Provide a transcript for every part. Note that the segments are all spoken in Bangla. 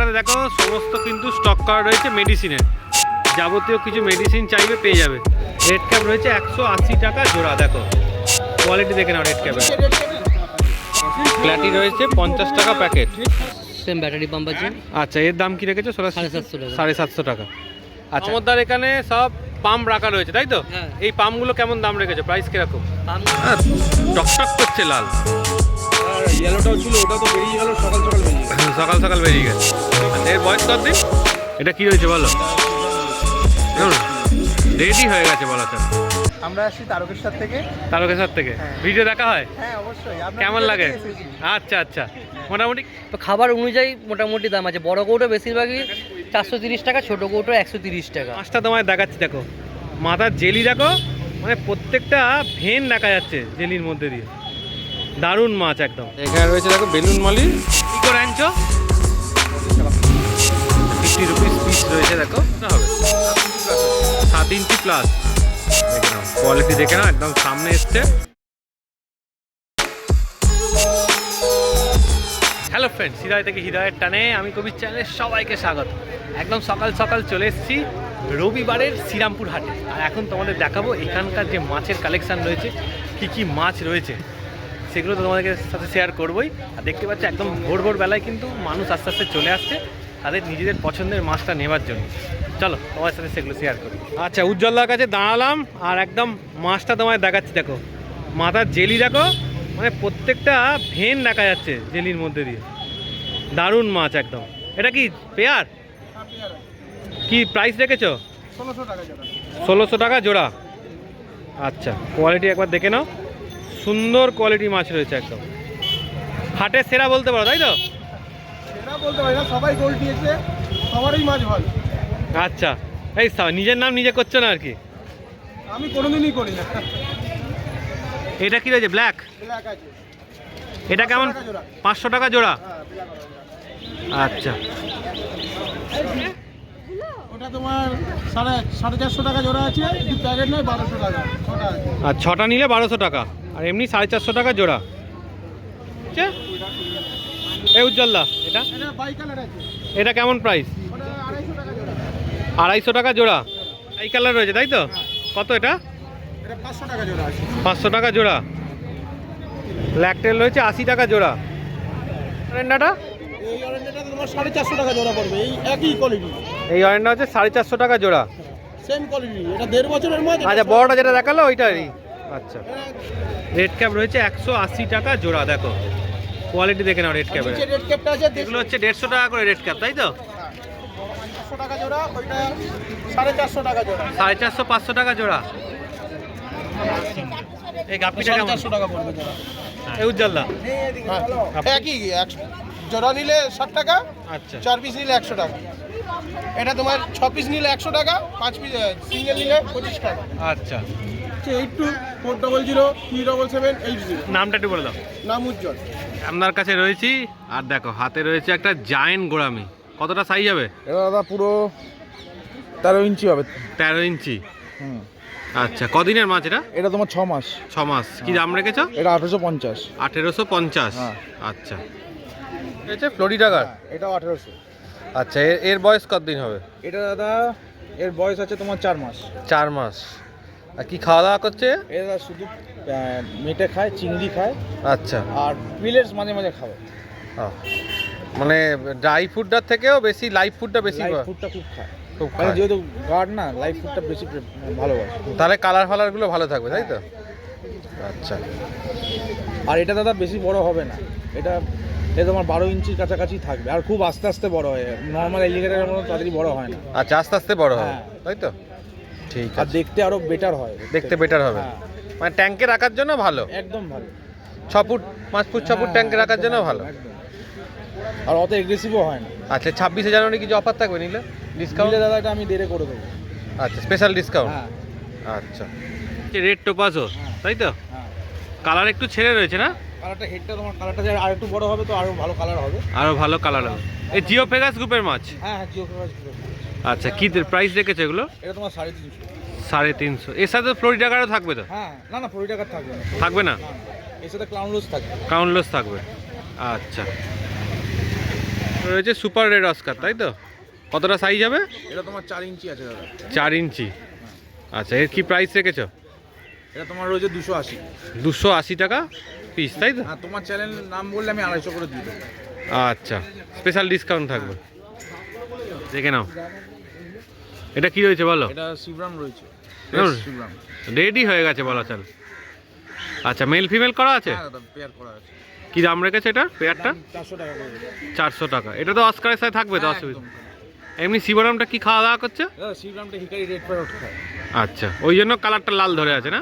জায়গাটাতে দেখো সমস্ত কিন্তু স্টক করা রয়েছে মেডিসিনের যাবতীয় কিছু মেডিসিন চাইবে পেয়ে যাবে। রেড ক্যাপ রয়েছে একশো আশি টাকা জোড়া দেখো। কোয়ালিটি দেখে নাও রেড ক্যাপের প্ল্যাটি রয়েছে পঞ্চাশ টাকা প্যাকেট সেম ব্যাটারি পাম্প আছে। আচ্ছা এর দাম কি রেখেছো? সোলা সাড়ে সাতশো টাকা। সাড়ে সাতশো টাকা। আচ্ছা। আমাদের এখানে সব পাম্প রাখা রয়েছে তাই তো? হ্যাঁ। এই পাম্পগুলো কেমন দাম রেখেছো? প্রাইস কীরকম? টকটক করছে লাল। ইয়েলোটাও ছিল ওটা তো বেরিয়ে গেল সকাল সকাল বেরিয়ে গেল। সকাল সকাল বেরিয়ে গেছে। আচ্ছা, এর বয়স কত দিন? এটা কি রয়েছে বলো? রেডি হয়ে গেছে বলা চলে। আমরা আসছি তারকেশ্বর থেকে। তারকেশ্বর থেকে। ভিডিও দেখা হয়? হ্যাঁ অবশ্যই। কেমন লাগে? আচ্ছা আচ্ছা। মোটামুটি? তো খাবার অনুযায়ী মোটামুটি দাম আছে। বড় কৌটো বেশিরভাগই চারশো তিরিশ টাকা ছোটো কৌটো একশো তিরিশ টাকা। মাছটা তোমায় দেখাচ্ছি দেখো। মাথার জেলি দেখো মানে প্রত্যেকটা ভেন দেখা যাচ্ছে জেলির মধ্যে দিয়ে। দারুণ মাছ একদম। এখানে রয়েছে দেখো বেলুন মালি। কি করে আনছো? ফিফটি রুপিস পিস রয়েছে দেখো। না হবে। সাত ইঞ্চি প্লাস দেখে নাও কোয়ালিটি দেখে নাও একদম সামনে এসছে। হ্যালো ফ্রেন্ডস হৃদয় থেকে হৃদয়ের টানে আমি কবির চ্যানেলে সবাইকে স্বাগত। একদম সকাল সকাল চলে এসেছি রবিবারের শ্রীরামপুর হাটে। আর এখন তোমাদের দেখাবো এখানকার যে মাছের কালেকশান রয়েছে কি কি মাছ রয়েছে। সেগুলো তো তোমাদের সাথে শেয়ার করবোই। আর দেখতে পাচ্ছি একদম ভোর ভোর বেলায় কিন্তু মানুষ আস্তে আস্তে চলে আসছে তাদের নিজেদের পছন্দের মাছটা নেওয়ার জন্য। চলো তোমার সাথে সেগুলো শেয়ার করি। আচ্ছা উজ্জ্বলদার কাছে দাঁড়ালাম আর একদম মাছটা তোমায় দেখাচ্ছি দেখো। মাথার জেলি দেখো মানে প্রত্যেকটা ভেন দেখা যাচ্ছে জেলির মধ্যে দিয়ে। দারুণ মাছ একদম। এটা কি পেয়ার? কি প্রাইস রেখেছো? ষোলোশো টাকা ষোলোশো টাকা জোড়া। আচ্ছা কোয়ালিটি একবার দেখে নাও। সুন্দর কোয়ালিটি মাছ রয়েছে একদম। হাটের সেরা বলতে পারো তাই তো? সেটা বলতে পারি না সবাই গোল দিয়েছে সবারই মাছ ভালো। আচ্ছা এই নিজের নাম নিজে করছ না আর কি? আমি কোনোদিনই করি না। এটা কি রয়েছে ব্ল্যাক ব্ল্যাক আছে। এটা কেমন? পাঁচশো টাকা জোড়া। হ্যাঁ। আচ্ছা। ওটা তোমার সাড়ে সাড়ে চারশো টাকা জোড়া আছে প্যাকেট নয় বারোশো টাকা আছে। আর ছটা নিলে বারোশো টাকা। আর এমনি সাড়ে চারশো টাকা জোড়া। এই উজ্জ্বলদা এটা? এটা কেমন প্রাইস আড়াইশো টাকা জোড়া। এই কালার রয়েছে তাই তো? কত এটা? পাঁচশো টাকা জোড়া আছে। পাঁচশো টাকা জোড়া। ব্ল্যাকটেল রয়েছে আশি টাকা জোড়া। অরেন্ডাটা? সাড়ে চারশো টাকা জোড়া পড়বে এই একই কোয়ালিটি এই অরেন্ডা হচ্ছে সাড়ে চারশো টাকা জোড়া। সেম কোয়ালিটি এটা দেড় বছরের মধ্যে আচ্ছা বড়টা যেটা দেখাল ওইটারই। আচ্ছা। রেড ক্যাপ রয়েছে একশো আশি টাকা জোড়া দেখো। কোয়ালিটি দেখে নাও রেড ক্যাপের রেড ক্যাপটা আছে এগুলো হচ্ছে দেড়শো টাকা করে রেড ক্যাপ তাই তো? চারশো টাকা জোড়া সাড়ে চারশো টাকা জোড়া। সাড়ে চারশো পাঁচশো টাকা জোড়া? এই গাপ্পিটা সাড়ে কেমন? চারশো টাকা পড়বে জোড়া। এই উজ্জ্বলদা? হ্যাঁ, একই জোড়া নিলে ষাট টাকা আচ্ছা। চার পিস নিলে একশো টাকা। এটা তোমার ছ পিস নিলে একশো টাকা পাঁচ পিস সিঙ্গেল নিলে পঁচিশ টাকা। আচ্ছা। Eight two four double zero three double seven eight zero নামটা একটু বলে দাও। নাম উজ্জ্বল। আপনার কাছে রয়েছি আর দেখো হাতে রয়েছে একটা জায়েন্ট গোড়ামি। কতটা সাইজ হবে? এটা দাদা পুরো তেরো ইঞ্চি হবে। তেরো ইঞ্চি। হুম। আচ্ছা কদিনের মাছ এটা? এটা তোমার ছ মাস। ছ মাস। কি দাম রেখেছো? এটা আঠেরোশো পঞ্চাশ। আঠেরোশো পঞ্চাশ। হ্যাঁ। আচ্ছা। হচ্ছে ফ্লোরিডাগার এটাও আঠেরোশো। আচ্ছা এর এর বয়স কতদিন হবে? এটা দাদা এর বয়স আছে তোমার চার মাস। চার মাস। আর কি খাওয়া দাওয়া করছে? দাদা শুধু মেটে খায় চিংড়ি খায়। আচ্ছা। আর পিলেটস মাঝে মাঝে খাবে। মানে ড্রাই ফুডটার থেকেও বেশি লাইভ ফুডটা বেশি লাইফ ফুডটা খুব খায়। মানে। যেহেতু গার্ড না লাইফ ফুডটা বেশি ভালোবাসে। তাহলে কালার ফালারগুলো ভালো থাকবে তাই তো? আচ্ছা। আর এটা দাদা বেশি বড় হবে না। এটা এটা তোমার বারো ইঞ্চির কাছাকাছি থাকবে। আর খুব আস্তে আস্তে বড় হয় নর্মাল এলিগেটারের মতো তাড়াতাড়ি বড় হয় না। আচ্ছা আস্তে আস্তে বড় হয় হ্যাঁ। তাই তো? ঠিক আর দেখতে আরও বেটার হয়। দেখতে বেটার হবে। হ্যাঁ, মানে ট্যাঙ্কে রাখার জন্য ভালো। একদম ভালো। ছ ফুট পাঁচ ফুট ছ ফুট হ্যাঁ, ট্যাঙ্কে রাখার জন্য ভালো। একদম। আর অত এগ্রেসিভও হয় না। আচ্ছা ছাব্বিশে জানুয়ারি কিছু অফার থাকবে নিলে? ডিসকাউন্ট দাদা এটা আমি দেরে করে দেবো। আচ্ছা স্পেশাল ডিসকাউন্ট হ্যাঁ। আচ্ছা। রেড টোপাসও হ্যাঁ। তাই তো? হ্যাঁ। কালার একটু ছেড়ে রয়েছে না? কালারটা হেডটা তোমার কালারটা যে আর একটু বড় হবে তো আরও ভালো কালার হবে। আরও ভালো কালার হবে। এই জিও পেগাস গ্রুপের মাছ? হ্যাঁ হ্যাঁ জিও ফেভাস আচ্ছা কি প্রাইস রেখেছে এগুলো? এটা তোমার সাড়ে তিনশো। সাড়ে তিনশো। এর সাথে ফ্লোরিডা কার্ডও থাকবে তো? হ্যাঁ না না কুড়ি টাকার থাকবে না। থাকবে না? না, এর সাথে ক্লাউন রোজ থাকবে। কাউন্টলেস থাকবে। আচ্ছা। রয়েছে সুপার রেড অস্কার তাই তো? কতটা সাইজ হবে? এটা তোমার চার ইঞ্চি আছে দাদা। চার ইঞ্চি। আচ্ছা এর কি প্রাইস রেখেছো? এটা তোমার রয়েছে দুশো আশি। দুশো আশি টাকা পিস তাই তো? হ্যাঁ তোমার চ্যানেল নাম বললে আমি আড়াইশো করে দিয়ে দেবো। আচ্ছা স্পেশাল ডিসকাউন্ট থাকবে। দেখে নাও। এটা কি রয়েছে বলো? এটা শিবরাম রয়েছে। শিবরাম? রেডি হয়ে গেছে বলা চল। আচ্ছা মেল ফিমেল করা আছে? হ্যাঁ পেয়ার করা আছে। কি দাম রেখেছে এটা পেয়ারটা চারশো টাকা এটা তো অস্কারের সাথে থাকবে তো হ্যাঁ, অসুবিধা এমনি শিবরামটা কি খাওয়া দাওয়া করছে? শিবরামটা হিকারি রেড প্যারট খায়। আচ্ছা ওই জন্য কালারটা লাল ধরে আছে না?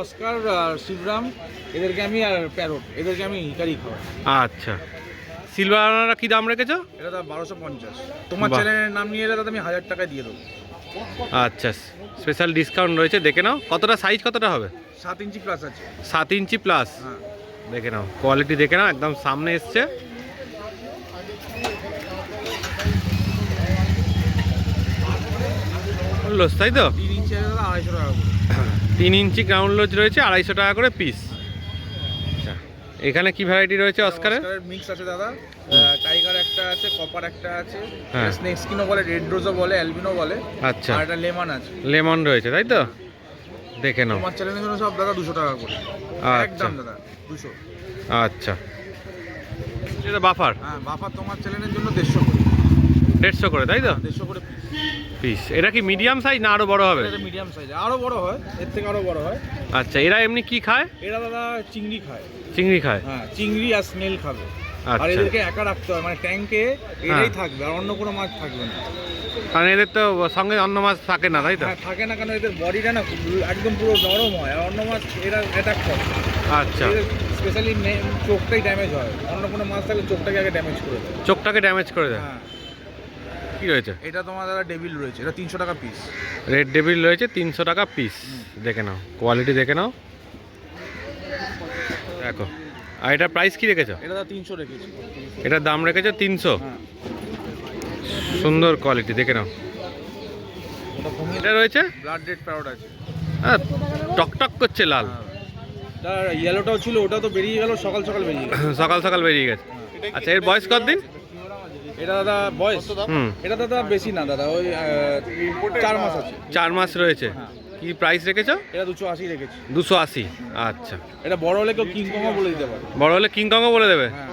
অস্কার আর শিবরাম এদেরকে আমি আর প্যারট এদেরকে আমি হিকারি খাওয়াই। আচ্ছা। সিলভারটা কি দাম রেখেছো? এটা দাদা বারোশো পঞ্চাশ। তোমার। চ্যানেলের নাম নিয়ে এলে দাদা আমি হাজার টাকায় দিয়ে দেবো। আচ্ছা স্পেশাল ডিসকাউন্ট রয়েছে দেখে নাও। কতটা সাইজ কতটা হবে? সাত ইঞ্চি প্লাস আছে। সাত ইঞ্চি প্লাস হ্যাঁ। দেখে নাও কোয়ালিটি দেখে নাও একদম সামনে এসছে। লোস তাই তো? তিন ইঞ্চি আড়াইশো টাকা করে। তিন ইঞ্চি গ্রাউন্ড লোজ রয়েছে আড়াইশো টাকা করে পিস এখানে কি ভ্যারাইটি রয়েছে অস্কারের মিক্স আছে দাদা। টাইগার একটা আছে কপার একটা আছে। হ্যাঁ। স্নেক স্কিনও বলে রেড রোজও বলে অ্যালবিনো বলে। আচ্ছা। আর একটা লেমন আছে। লেমন রয়েছে তাই তো? দেখে নাও। তোমার চ্যানেলের জন্য সব দাদা দুশো টাকা করে। আচ্ছা। একদম দাদা দুশো। আচ্ছা। এটা বাফার হ্যাঁ বাফার তোমার চ্যানেলের জন্য দেড়শো করে। দেড়শো করে তাই তো? দেড়শো করে পিস এটা কি মিডিয়াম সাইজ না আরও বড় হবে? এটা মিডিয়াম সাইজ আরও বড় হয় এর থেকে আরও বড় হয়। আচ্ছা এরা এমনি কি খায়? এরা দাদা চিংড়ি খায়। চিংড়ি খায়? হ্যাঁ চিংড়ি আর স্নেল খাবে। আর আচ্ছা। এদেরকে একা রাখতে হয় মানে ট্যাঙ্কে এরাই থাকবে আর অন্য কোনো মাছ থাকবে না। কারণ এদের তো সঙ্গে অন্য মাছ থাকে না তাই তো? হ্যাঁ থাকে না কেন এদের বডিটা না একদম পুরো নরম হয় আর অন্য মাছ এরা অ্যাটাক করে। আচ্ছা। স্পেশালি চোখটাই ড্যামেজ হয়। অন্য কোনো মাছ থাকলে চোখটাকে আগে ড্যামেজ করে দেয়। চোখটাকে ড্যামেজ করে দেয়। হ্যাঁ। কি রয়েছে? এটা তোমার দাদা ডেভিল রয়েছে এটা তিনশো টাকা পিস রেড ডেভিল রয়েছে তিনশো টাকা পিস দেখে নাও কোয়ালিটি দেখে নাও। দেখো আর এটা প্রাইস কি রেখেছো? এটা তিনশো রেখেছি। এটার দাম রেখেছো তিনশো? হ্যাঁ। সুন্দর কোয়ালিটি দেখে নাও। এটা রয়েছে? ব্লাড রেড প্যারোট আছে। আহ, টকটক করছে লাল। ইয়েলোটাও ছিল ওটা তো বেরিয়ে গেল সকাল সকাল বেরিয়ে গেল। সকাল সকাল বেরিয়ে গেছে। আচ্ছা এর বয়স কতদিন? এটা দাদা বয়স? হুম। এটা দাদা বেশি না দাদা ওই চার মাস আছে। চার মাস রয়েছে। কি প্রাইস রেখেছো? এটা দুশো আশি রেখেছি। দুশো আশি। আচ্ছা। এটা বড় হলে কেউ কিংকমও বলে দিতে পারে। বড় হলে কিংকংও বলে দেবে? হ্যাঁ।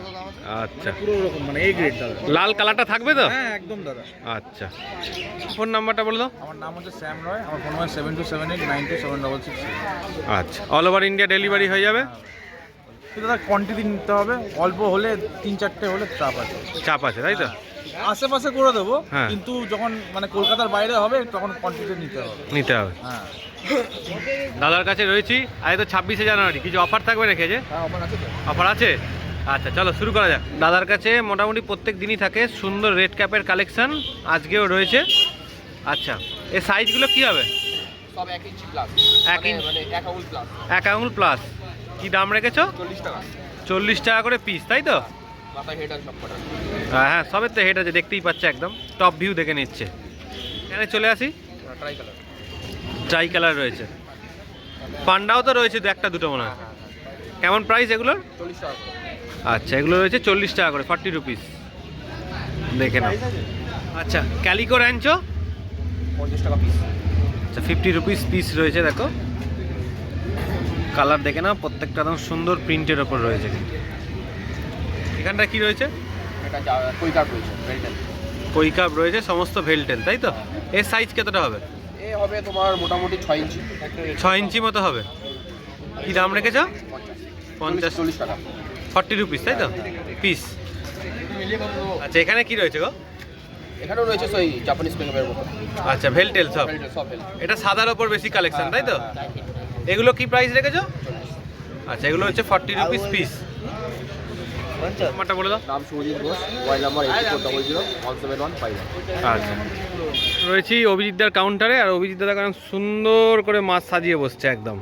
আচ্ছা। পুরো ওরকম মানে এই গ্রেড দাদা। লাল কালারটা থাকবে তো? হ্যাঁ একদম দাদা। আচ্ছা। ফোন নাম্বারটা বলে দাও। আমার নাম হচ্ছে স্যাম রয় আমার phone number seven two seven eight nine two seven double six আচ্ছা। অল ওভার ইন্ডিয়া ডেলিভারি হয়ে যাবে? কিন্তু দাদা কোয়ান্টিটি নিতে হবে। অল্প হলে তিন চারটে হলে চাপ আছে। চাপ আছে তাই তো? আশেপাশে করে দেবো হ্যাঁ। কিন্তু যখন মানে কলকাতার বাইরে হবে তখন কোয়ান্টিটি নিতে হবে। নিতে হবে। হ্যাঁ। দাদার কাছে রয়েছি। আজ তো ছাব্বিশে জানুয়ারি কিছু অফার থাকবে যে হ্যাঁ অফার আছে অফার আছে? আচ্ছা চলো শুরু করা যাক। দাদার কাছে মোটামুটি প্রত্যেক দিনই থাকে সুন্দর রেড ক্যাপের কালেকশন আজকেও রয়েছে। আচ্ছা এর সাইজগুলো কি হবে? সব এক ইঞ্চি প্লাস এক ইঞ্চি মানে এক আঙুল প্লাস এক আঙুল প্লাস কি দাম রেখেছো? চল্লিশ টাকা। চল্লিশ টাকা করে পিস তাই তো? হ্যাঁ হ্যাঁ সবের তো হেড আছে দেখতেই পাচ্ছে একদম। টপ ভিউ দেখে নিচ্ছে। এখানে চলে আসি। ট্রাই কালার রয়েছে। পান্ডাও তো রয়েছে দু একটা দুটো মনে হয়। কেমন প্রাইস এগুলোর। আচ্ছা এগুলো রয়েছে চল্লিশ টাকা করে ফর্টি রুপিস দেখে নাও। আচ্ছা ক্যালিকো র্যাঞ্চো পঞ্চাশ টাকা পিস আচ্ছা ফিফটি রুপিস পিস রয়েছে দেখো। কালার দেখে নাও প্রত্যেকটা একদম সুন্দর প্রিন্টের ওপর রয়েছে কিন্তু। এখানটা কি রয়েছে? কই কাপ রয়েছে? সমস্ত ভেলটেল তাই তো? এর সাইজ কতটা হবে? এ হবে তোমার মোটামুটি ছয় ইঞ্চি। ছয় ইঞ্চি মতো হবে। কি দাম রেখেছ? পঞ্চাশ। চল্লিশ টাকা। ফর্টি রুপিস তাই তো? পিস আচ্ছা এখানে কি রয়েছে গো? এখানেও রয়েছে সেই জাপানিজ পেঙ্গামের মতো। আচ্ছা ভেলটেল সব। এটা সাদার ওপর বেশি কালেকশন তাই তো? এগুলো কি প্রাইস রেখেছো? আচ্ছা এগুলো হচ্ছে ফর্টি রুপিস পিস নাম্বারটা বলে দাও। নাম Surajit Ghosh mobile number eight four double zero one seven one five আচ্ছা। রয়েছি অভিজিৎদার কাউন্টারে আর অভিজিৎ দাদা কারণ সুন্দর করে মাছ সাজিয়ে বসছে একদম।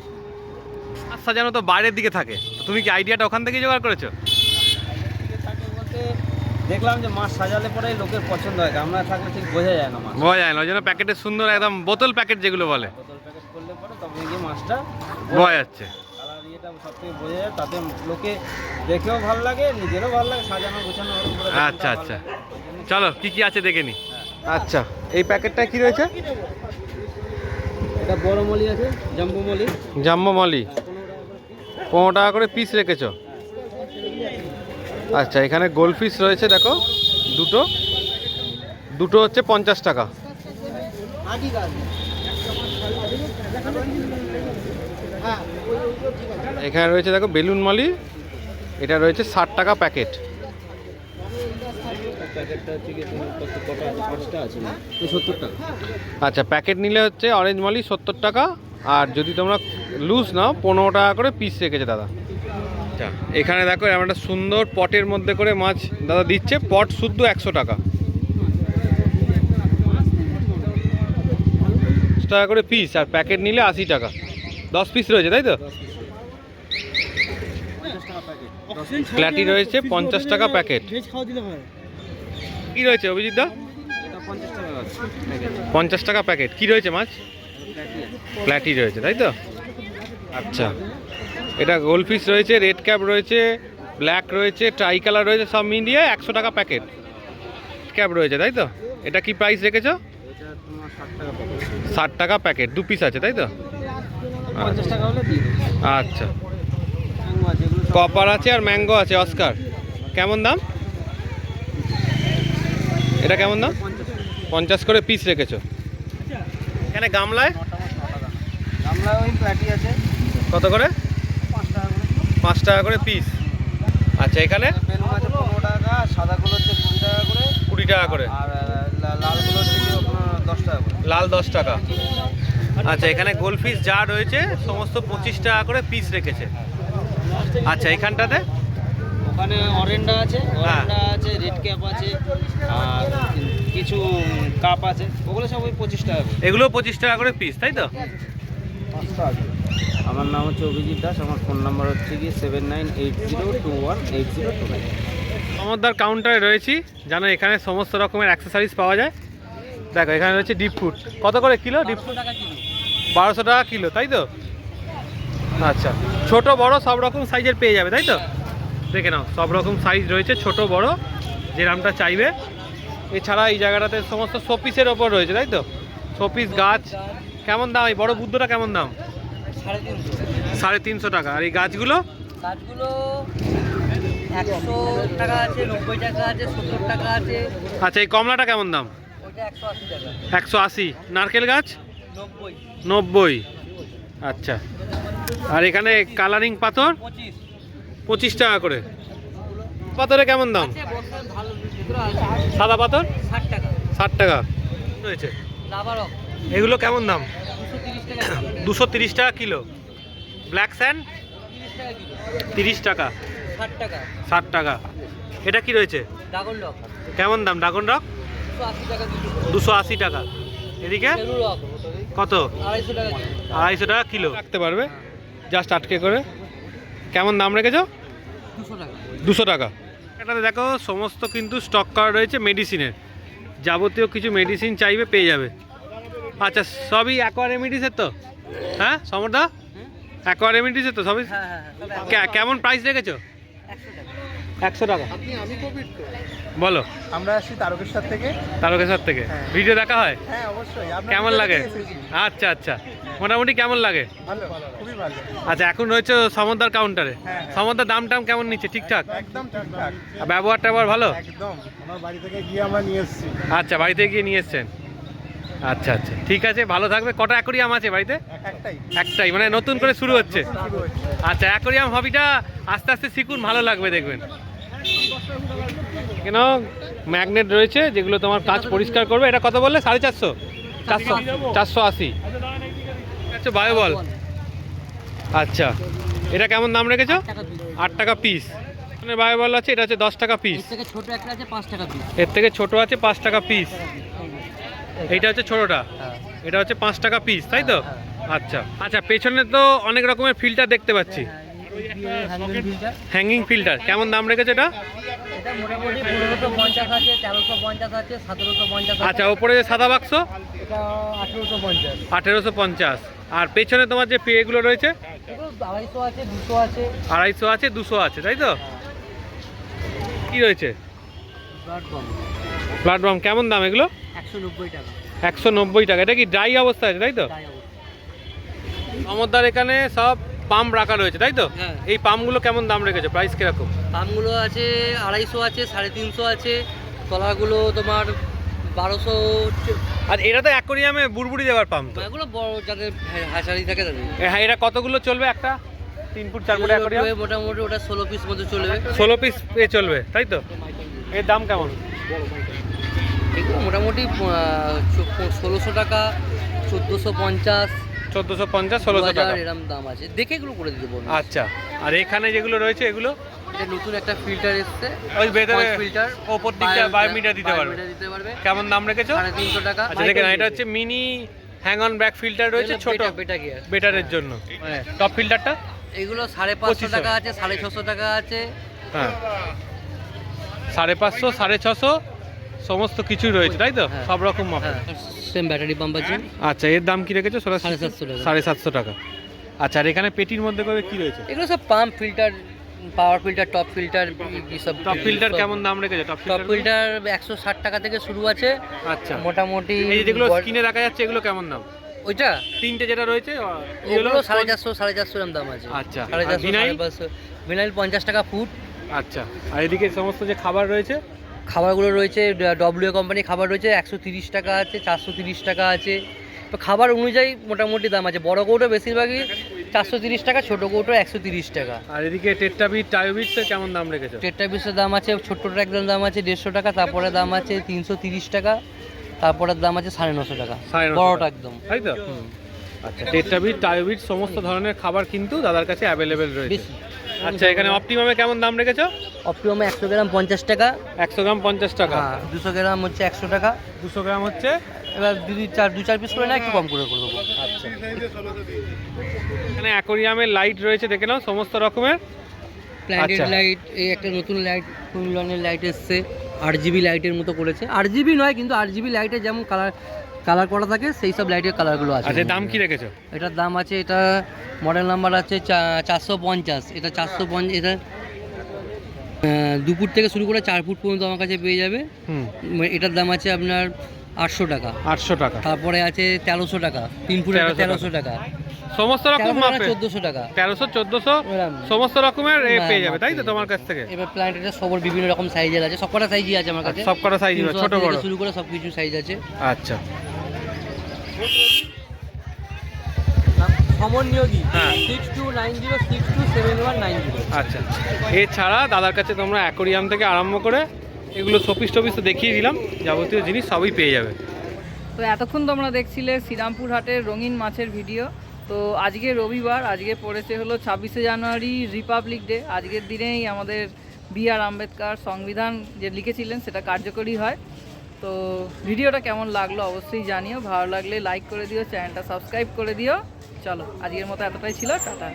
মাছ সাজানো তো বাইরের দিকে থাকে। তুমি কি আইডিয়াটা ওখান থেকেই জোগাড় করেছ? দেখলাম যে মাছ সাজালে পরে লোকের পছন্দ হয় আমরা থাকলে ঠিক বোঝা যায় না মাছ। বোঝা যায় না ওই জন্য প্যাকেটে সুন্দর একদম বোতল প্যাকেট যেগুলো বলে। গিয়ে মাছটা বোঝা যাচ্ছে। কালার সব থেকে বোঝা যায় তাতে লোকে দেখেও ভালো লাগে নিজেরও ভালো লাগে সাজানো গোছানো আচ্ছা, আচ্ছা। চলো কি কি আছে দেখে নি? আচ্ছা এই প্যাকেটটা কি রয়েছে? এটা বড় মলি আছে জাম্বো মলি। জাম্বো মলি। পনেরো টাকা করে পিস রেখেছো? আচ্ছা এখানে গোল্ড ফিশ রয়েছে দেখো দুটো। দুটো হচ্ছে পঞ্চাশ টাকা। এখানে রয়েছে দেখো বেলুন মালি, এটা রয়েছে ষাট টাকা প্যাকেট। আচ্ছা প্যাকেট নিলে হচ্ছে অরেঞ্জ মালি সত্তর টাকা, আর যদি তোমরা লুজ নাও, পনেরো টাকা করে পিস রেখেছে দাদা। আচ্ছা এখানে দেখো এরকম একটা সুন্দর পটের মধ্যে করে মাছ দাদা দিচ্ছে, পট শুদ্ধ একশো টাকা। টাকা করে পিস আর প্যাকেট নিলে আশি টাকা। দশ পিস রয়েছে, তাই তো? প্ল্যাটি রয়েছে, পঞ্চাশ টাকা প্যাকেট কি রয়েছে, অভিজিৎ দা? পঞ্চাশ টাকা প্যাকেট কি রয়েছে, মাছ? প্ল্যাটি রয়েছে, তাই তো? আচ্ছা। এটা গোল্ড ফিশ রয়েছে রেড ক্যাপ রয়েছে ব্ল্যাক রয়েছে ট্রাই কালার রয়েছে, সব মিলিয়ে একশো টাকা প্যাকেট ক্যাপ রয়েছে, তাই তো? এটা কি প্রাইস রেখেছো? ষাট টাকা প্যাকেট দু পিস আছে তাই তো? আচ্ছা। কপার আছে আর ম্যাঙ্গো আছে অস্কার কেমন দাম? এটা কেমন দাম? পঞ্চাশ করে পিস রেখেছো। এখানে গামলায়? কত করে? পাঁচ টাকা করে। পিস আচ্ছা এখানে? পনেরো টাকা সাদাগুলো হচ্ছে কুড়ি টাকা করে। কুড়ি টাকা করে। আর লালগুলো হচ্ছে লাল দশ টাকা। আচ্ছা এখানে গোল্ড ফিশ যা রয়েছে সমস্ত পঁচিশ টাকা করে পিস রেখেছে। আচ্ছা এখানটাতে ওখানে অরেন্ডা আছে হ্যাঁ। অরেন্ডা আছে রেড ক্যাপ আছে আর কিছু কাপ আছে ওগুলো সব ওই পঁচিশ টাকা করে। এগুলো পঁচিশ টাকা করে পিস তাই তো? আমার নাম হচ্ছে অভিজিৎ দাস আমার ফোন নাম্বার হচ্ছে কি seven nine eight zero two one eight zero two nine Samaddar কাউন্টারে রয়েছি জানো এখানে সমস্ত রকমের অ্যাক্সেসরিজ পাওয়া যায়। দেখো এখানে রয়েছে ডিপ ফুড কত করে কিলো? ডিপ টাকা বারোশো টাকা কিলো তাই তো? আচ্ছা ছোট বড় সব রকম সাইজের পেয়ে যাবে তাই তো? দেখে নাও সব রকম সাইজ রয়েছে ছোট বড় যেরামটা চাইবে। এছাড়া এই জায়গাটাতে সমস্ত শোপিসের ওপর রয়েছে তাই তো? শোপিস গাছ কেমন দাম? এই বড় বুদ্ধটা কেমন দাম? সাড়ে তিনশো টাকা। আর এই গাছগুলো? গাছগুলো একশো টাকা আছে নব্বই টাকা আছে সত্তর টাকা আছে। আচ্ছা এই কমলাটা কেমন দাম? একশো আশি নারকেল গাছ? নব্বই। আচ্ছা। আর এখানে কালারিং পাথর? পঁচিশ। টাকা করে। পাথরে কেমন দাম? সাদা পাথর? ষাট টাকা। রয়েছে। এগুলো কেমন দাম? দুশো তিরিশ টাকা কিলো। ব্ল্যাক স্যান্ড তিরিশ টাকা ষাট টাকা। এটা কি রয়েছে? কেমন দাম? ড্রাগন রক দুশো আশি টাকা এদিকে? কত? আড়াইশো টাকা কিলো। রাখতে পারবে? জাস্ট আটকে করে। কেমন দাম রেখেছো? দুশো টাকা। এটাতে দেখো সমস্ত কিন্তু স্টক করা রয়েছে মেডিসিনের যাবতীয় কিছু মেডিসিন চাইবে পেয়ে যাবে। আচ্ছা সবই অ্যাকোয়া রেমিডিসের তো? হ্যাঁ সমরদা? অ্যাকোয়া রেমিডিসের তো সবই? হ্যাঁ হ্যাঁ হ্যাঁ। কেমন প্রাইস রেখেছো? একশো টাকা। একশো টাকা। বলো। আমরা আসছি তারকেশ্বর থেকে। তারকেশ্বর থেকে। হ্যাঁ। ভিডিও দেখা হয়? হ্যাঁ অবশ্যই। কেমন লাগে? আচ্ছা আচ্ছা। মোটামুটি কেমন লাগে? ভালো খুবই ভালো। আচ্ছা এখন রয়েছে সমরদার কাউন্টারে হ্যাঁ, হ্যাঁ। দাম টাম কেমন নিচ্ছে? ঠিকঠাক? একদম ঠিকঠাক। ব্যবহার ট্যাবহার ভালো? একদম। আমার বাড়ি থেকে গিয়ে আমরা নিয়ে এসেছি। আচ্ছা বাড়িতে গিয়ে নিয়ে এসছেন? আচ্ছা আচ্ছা। ঠিক আছে ভালো থাকবে। কটা অ্যাকোরিয়াম আছে বাড়িতে? একটাই। একটাই মানে নতুন করে শুরু হচ্ছে। আচ্ছা অ্যাকোরিয়াম হবিটা আস্তে আস্তে শিখুন ভালো লাগবে দেখবেন। কেন? ম্যাগনেট রয়েছে যেগুলো তোমার কাজ পরিষ্কার করবে। এটা কত বললে? সাড়ে চারশো। চারশো। চারশো আশি। আচ্ছা বায়ো বল। আচ্ছা। এটা কেমন দাম রেখেছো? আট টাকা পিস এখানে বায়ো বল আছে এটা হচ্ছে দশ টাকা পিস এর থেকে ছোট একটা আছে পাঁচ টাকা পিস এর থেকে ছোট আছে পাঁচ টাকা পিস এইটা হচ্ছে ছোটটা। হ্যাঁ। এটা হচ্ছে পাঁচ টাকা পিস তাই তো? আচ্ছা। আচ্ছা পেছনে তো অনেক রকমের ফিল্টার দেখতে পাচ্ছি। হ্যাঙ্গিং ফিল্টার কেমন দাম রেখেছে এটা? আচ্ছা ওপরে যে সাদা বাক্স? আঠেরোশো পঞ্চাশ। আর পেছনে তোমার যে পেগুলো রয়েছে? আড়াইশো আছে দুশো আছে। তাই তো? কি রয়েছে? বাম কেমন দাম এগুলো? একশো নব্বই টাকা। এটা কি ড্রাই অবস্থা আছে তাই তো। অমরদার এখানে সব পাম্প রাখা রয়েছে তাই তো? হ্যাঁ। এই পাম্পগুলো কেমন দাম রেখেছে? প্রাইস কীরকম? পামগুলো আছে আড়াইশো আছে সাড়ে তিনশো আছে। তলাগুলো তোমার বারোশো আর এটা তো অ্যাকোরিয়ামে বুড়বুড়ি দেওয়ার পাম্প তো। এগুলো বড় যাদের হ্যাচারি থাকে তাদের। হ্যাঁ এটা কতগুলো চলবে একটা? তিন ফুট চার ফুট অ্যাকোরিয়াম? মোটামুটি ওটা ষোলো পিস মতো চলবে। ষোলো পিস এ চলবে তাই তো? এর দাম কেমন? এগুলো মোটামুটি ষোলোশো টাকা চোদ্দোশো পঞ্চাশ। চোদ্দোশো পঞ্চাশ ষোলোশো টাকা। এরম দাম আছে। দেখে এগুলো করে দিতে আচ্ছা আর এখানে যেগুলো রয়েছে এগুলো? এটা নতুন একটা ফিল্টার এসছে। ওই ভেতরে ফিল্টার ওপর দিকটা বায়োমিটার দিতে পারবে। দিতে পারবে। কেমন দাম রেখেছো? সাড়ে তিনশো টাকা। আচ্ছা দেখেন এটা হচ্ছে mini hang on back filter রয়েছে ছোট। বেটা গিয়ার বেটারের জন্য। টপ ফিল্টারটা এগুলো সাড়ে পাঁচশো টাকা আছে সাড়ে ছশো টাকা আছে। হ্যাঁ। সাড়ে পাঁচশো সাড়ে ছশো সমস্ত কিছুই রয়েছে তাই তো? হ্যাঁ। সব রকম মাপের। সেম ব্যাটারি পাম্প আছে। আচ্ছা এর দাম কি রেখেছো? সোলার সাড়ে সাতশো টাকা। সাড়ে সাতশো টাকা। আচ্ছা আর এখানে পেটির মধ্যে করে কি রয়েছে? এগুলো সব pump filter power filter top filter সব টপ ফিল্টার কেমন দাম রেখেছে? টপ টপ ফিল্টার একশো ষাট টাকা থেকে শুরু আছে। আচ্ছা। মোটামুটি এই যেগুলো স্ক্রিনে রাখা যাচ্ছে এগুলো কেমন দাম? ওইটা? তিনটে যেটা রয়েছে এগুলো ওগুলো সাড়ে চারশো সাড়ে চারশো এরম দাম আছে। আচ্ছা। সাড়ে চারশো সাড়ে পাঁচশো। ভিনাইল পঞ্চাশ টাকা ফুট। আচ্ছা। আর এদিকে সমস্ত যে খাবার রয়েছে খাবারগুলো রয়েছে ডব্লিউ কোম্পানির খাবার রয়েছে একশো তিরিশ টাকা আছে চারশো তিরিশ টাকা আছে। তো খাবার অনুযায়ী মোটামুটি দাম আছে বড় কৌটো বেশিরভাগই চারশো তিরিশ টাকা ছোটো কৌটো একশো তিরিশ টাকা। আর এদিকে টেট্টাবিট টায়োবিটসের কেমন দাম রেখেছে? টেট্টা পিসের দাম আছে ছোট্টটার একদম দাম আছে দেড়শো টাকা তারপরে দাম আছে তিনশো তিরিশ টাকা তারপরের দাম আছে সাড়ে নশো টাকা বড়টা একদম। তাই তো? আচ্ছা টেট্টাবিট টায়োবিট সমস্ত ধরনের খাবার কিন্তু দাদার কাছে অ্যাভেলেবেল রয়েছে। আচ্ছা এখানে অপটিমামে কেমন দাম রেখেছো? অপটিমামে একশো গ্রাম পঞ্চাশ টাকা। একশো গ্রাম পঞ্চাশ টাকা। হ্যাঁ দুশো গ্রাম হচ্ছে একশো টাকা। দুশো গ্রাম হচ্ছে? এবার যদি চার দু চার পিস করে না একটু কম করে করে দেবো। আচ্ছা। এখানে অ্যাকোরিয়ামের লাইট রয়েছে দেখে নাও সমস্ত রকমের। প্ল্যান্টেড আচ্ছা। লাইট এই একটা নতুন লাইট কুইলনের লাইট এসছে। আট জিবি লাইটের মতো করেছে। আট জিবি নয় কিন্তু আট জিবি লাইটের যেমন কালার কালার করা থাকে সেই সব লাইটের কালারগুলো আছে। আচ্ছা দাম কি রেখেছো? এটার দাম আছে এটা মডেল নাম্বার আছে চারশো পঞ্চাশ। এটা চারশো পঞ্চাশ এটা দু ফুট থেকে শুরু করে চার ফুট পর্যন্ত আমার কাছে পেয়ে যাবে। হুম। এটার দাম আছে আপনার আটশো টাকা। আটশো টাকা। তারপরে আছে তেরোশো টাকা তিন ফুট 1300 তেরোশো টাকা। সমস্ত রকম মাপে? চোদ্দোশো টাকা। তেরোশো চোদ্দোশো। সমস্ত রকমের পেয়ে যাবে তাই তো তোমার কাছ থেকে? এবার প্ল্যান্টের সবর বিভিন্ন রকম সাইজের আছে সবকটা সাইজই আছে আমার কাছে। সব কটা সাইজ ছোট বড়। শুরু করে সব কিছু সাইজ আছে। আচ্ছা। নিয়োগী হ্যাঁ। Six two nine zero six two seven one nine zero আচ্ছা। এছাড়া দাদার কাছে তোমরা অ্যাকোরিয়াম থেকে আরম্ভ করে এগুলো শপিস টপিস তো দেখিয়ে দিলাম যাবতীয় জিনিস সবই পেয়ে যাবে। তো এতক্ষণ তোমরা দেখছিলে শ্রীরামপুর হাটের রঙিন মাছের ভিডিও। তো আজকে রবিবার আজকে পড়েছে হলো ছাব্বিশে জানুয়ারি রিপাবলিক ডে। আজকের দিনেই আমাদের বি আর আম্বেদকর সংবিধান যে লিখেছিলেন সেটা কার্যকরী হয়। তো ভিডিওটা কেমন লাগল অবশ্যই জানিও। ভালো লাগলে লাইক করে দিও চ্যানেলটা সাবস্ক্রাইব করে দিও। চলো, আজকের মতো এতটাই ছিল, টাটা।